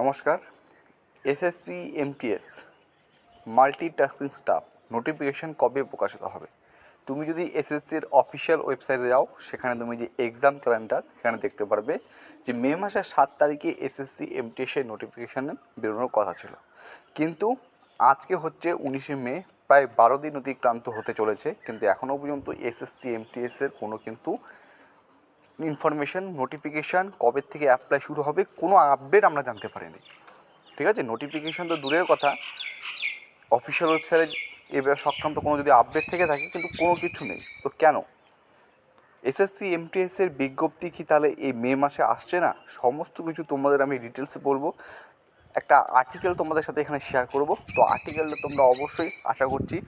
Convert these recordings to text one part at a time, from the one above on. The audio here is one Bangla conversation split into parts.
নমস্কার। SSC, MTS multitasking staff notification কবে প্রকাশিত হবে? তুমি যদি এসএসসির অফিসিয়াল ওয়েবসাইটে যাও, সেখানে তুমি যে এক্সাম ক্যালেন্ডার সেখানে দেখতে পারবে যে মে মাসের সাত তারিখে এসএসসি এমটিএসের নোটিফিকেশান বেরোনোর কথা ছিল। কিন্তু আজকে হচ্ছে উনিশে মে, প্রায় বারো দিন অতিক্রান্ত হতে চলেছে, কিন্তু এখনও পর্যন্ত এসএসসি এমটিএসের কোনো কিন্তু ইনফরমেশন নোটিফিকেশান কবে থেকে অ্যাপ্লাই শুরু হবে, কোনো আপডেট আমরা জানতে পারিনি। ঠিক আছে? নোটিফিকেশান তো দূরের কথা। অফিসিয়াল ওয়েবসাইটে এবার সংক্রান্ত কোনো যদি আপডেট থেকে থাকে, কিন্তু কোনো কিছু নেই। তো কেন? এসএসসি এমটিএসের বিজ্ঞপ্তি কি তাহলে এই মে মাসে আসছে না? সমস্ত কিছু তোমাদের আমি ডিটেলসে বলব। একটা আর্টিকেল তোমাদের সাথে এখানে শেয়ার করব। তো আর্টিকেলটা তোমরা অবশ্যই আশা করছি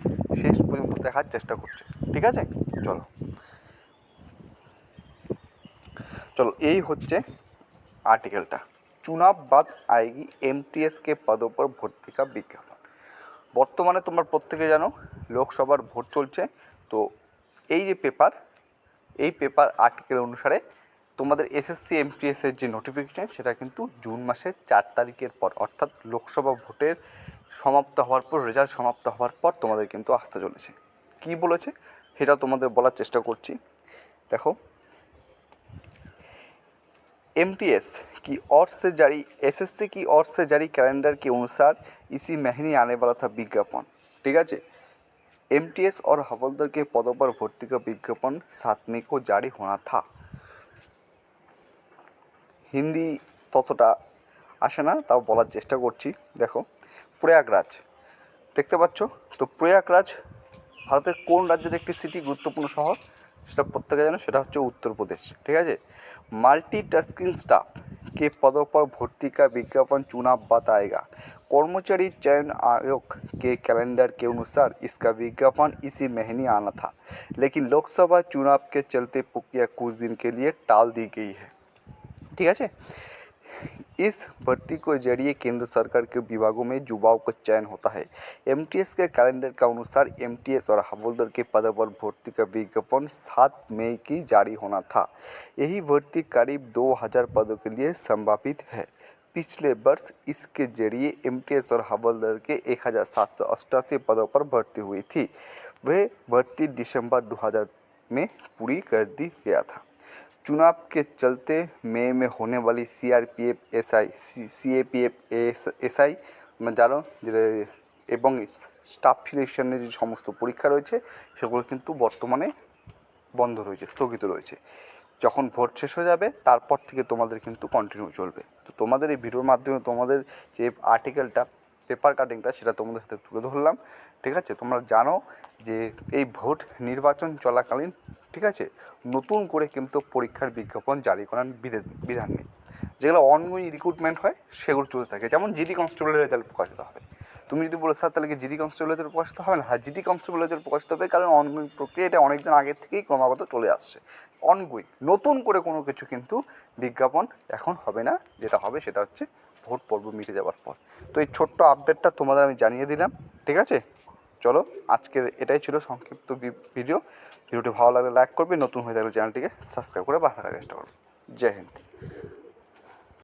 শেষ পর্যন্ত দেখার চেষ্টা করছে। ঠিক আছে? চলো। চলো, এই হচ্ছে আর্টিকেলটা চুনাব বাদ আয়েগি এমটিএসকে পদ উপর ভর্তি কা বিজ্ঞাপন। বর্তমানে তোমার প্রত্যেকে জানো, লোকসভার ভোট চলছে। তো এই যে পেপার এই পেপার আর্টিকেল অনুসারে তোমাদের এসএসসি এমটিএসের যে নোটিফিকেশান সেটা কিন্তু জুন মাসের চার তারিখের পর, অর্থাৎ লোকসভা ভোটের সমাপ্ত হওয়ার পর রেজাল্ট সমাপ্ত হওয়ার পর তোমাদের কিন্তু আসতে চলেছে। কী বলেছে? সেটা তোমাদের বলার চেষ্টা করছি। দেখো एमटीएस की ओर से जारी एसएससी की ओर से जारी कैलेंडर के अनुसार इसी महीने आने वाला था विज्ञापन ठीक है एमटीएस और हवलदार के पदों पर भर्ती का विज्ञापन सात मई को जारी होना था হিন্দি ততটা আসে না তাও বলার চেষ্টা করছি দেখো প্রয়াগরাজ দেখতে পাচ্ছ তো প্রয়াগরাজ ভারতের কোন রাজ্যের একটি সিটি গুরুত্বপূর্ণ শহর সেটা প্রত্যেকে জানো उत्तर प्रदेश ठीक है আছে? মাল্টিটাস্কিং स्टाफ के पदों पर भर्ती का विज्ञापन चुनाव बताएगा कर्मचारी चयन आयोग के कैलेंडर के अनुसार इसका विज्ञापन इसी महीने आना था लेकिन लोकसभा चुनाव के चलते प्रक्रिया कुछ दिन के लिए टाल दी गई है ठीक है इस भर्ती को ज़रिए केंद्र सरकार के विभागों में युवाओं का चयन होता है। एमटीएस के कैलेंडर के अनुसार एमटीएस और हवलदार के पद पर भर्ती का विज्ञापन सात मई की जारी होना था। यही भर्ती करीब दो हज़ार पदों के लिए संभावित है। पिछले वर्ष इसके ज़रिए एमटीएस और हवलदार के एक हज़ार सात सौ अट्ठासी पदों पर भर्ती हुई थी। वह भर्ती दिसंबर 2000 में पूरी कर दी गया था। चुनाव के चलते मई में होने वाली C R P F S I C A P F S SI মানে জানো যে এবং স্টাফ সিলেকশনের যে সমস্ত পরীক্ষা রয়েছে সেগুলো কিন্তু বর্তমানে বন্ধ রয়েছে স্থগিত রয়েছে যখন ভোট শেষ হয়ে যাবে তারপর থেকে তোমাদের কিন্তু কন্টিনিউ চলবে তো তোমাদের এই ভিডিওর মাধ্যমে তোমাদের যে আর্টিকেলটা পেপার কাটিংটা সেটা তোমাদের সাথে তুলে ধরলাম, ঠিক আছে? তোমরা জানো যে এই ভোট নির্বাচন চলাকালীন, ঠিক আছে? নতুন করে কিন্তু পরীক্ষার বিজ্ঞাপন জারি করার বিধে- বিধান নেই। যেগুলো অনগোয়িং রিক্রুটমেন্ট হয়, সেগুলো চলতে থাকে। যেমন জিডি কনস্টেবলের রেজাল্ট প্রকাশিত হবে। তুমি যদি বলো, স্যার, তাহলে কি জিডি কনস্টেবল রেজাল্ট প্রকাশিত হবে না? হ্যাঁ জিডি কনস্টেবল রেজাল্ট প্রকাশিত হবে কারণ অনগোয়িং প্রক্রিয়া এটা অনেকদিন আগের থেকেই ক্রমাগত চলে আসছে। অনগোয়িং নতুন করে কোনো কিছু কিন্তু বিজ্ঞাপন এখন হবে না। যেটা হবে সেটা হচ্ছে ভোট পর্ব মিটে যাওয়ার পর। তো এই ছোট্ট আপডেটটা তোমাদের আমি জানিয়ে দিলাম, ঠিক আছে? চলো, আজকের এটাই ছিল সংক্ষিপ্ত ভিডিও ভিডিওটি ভালো লাগলে লাইক করবে, নতুন হয়ে থাকলে চ্যানেলটিকে সাবস্ক্রাইব করে পাশে থাকার চেষ্টা করবে। জয় হিন্দ।